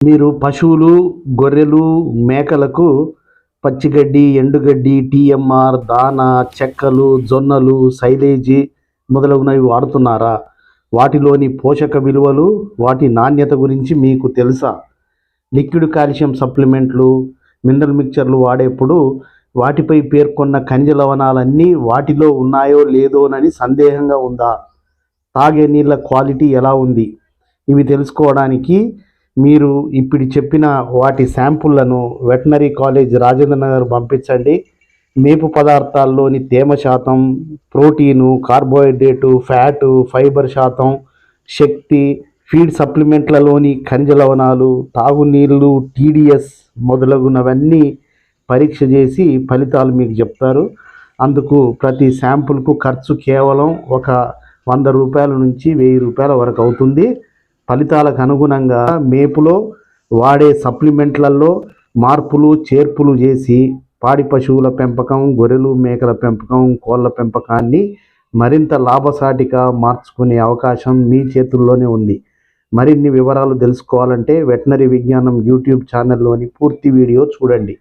మీరు పశువులు గొర్రెలు మేకలకు పచ్చిగడ్డి ఎండుగడ్డి టీఎంఆర్ దానా చెక్కలు జొన్నలు సైలేజీ మొదలగునవి వాడుతున్నారా? వాటిలోని పోషక విలువలు వాటి నాణ్యత గురించి మీకు తెలుసా? లిక్విడ్ కాల్షియం సప్లిమెంట్లు మినరల్ మిక్చర్లు వాడేప్పుడు వాటిపై పేర్కొన్న ఖనిజ లవణాలన్నీ వాటిలో ఉన్నాయో లేదోనని సందేహంగా ఉందా? తాగే నీళ్ళ క్వాలిటీ ఎలా ఉంది? ఇవి తెలుసుకోవడానికి మీరు ఇప్పుడు చెప్పిన వాటి శాంపుళ్ళను వెటనరీ కాలేజ్ రాజేంద్ర నగర్ పంపించండి. మేపు పదార్థాల్లోని తేమ శాతం ప్రోటీను కార్బోహైడ్రేటు ఫ్యాటు ఫైబర్ శాతం శక్తి ఫీడ్ సప్లిమెంట్లలోని ఖనిజ లవణాలు తాగునీళ్ళు టీడీఎస్ మొదలగునవన్నీ పరీక్ష చేసి ఫలితాలు మీకు చెప్తారు. అందుకు ప్రతి శాంపుల్కు ఖర్చు కేవలం ఒక వంద రూపాయల నుంచి వెయ్యి రూపాయల వరకు అవుతుంది. ఫలితాలకు అనుగుణంగా మేపులో వాడే సప్లిమెంట్లలో మార్పులు చేర్పులు చేసి పాడి పశువుల పెంపకం గొర్రెలు మేకల పెంపకం కోళ్ళ పెంపకాన్ని మరింత లాభసాటిగా మార్చుకునే అవకాశం మీ చేతుల్లోనే ఉంది. మరిన్ని వివరాలు తెలుసుకోవాలంటే వెటనరీ విజ్ఞానం యూట్యూబ్ ఛానల్లోని పూర్తి వీడియో చూడండి.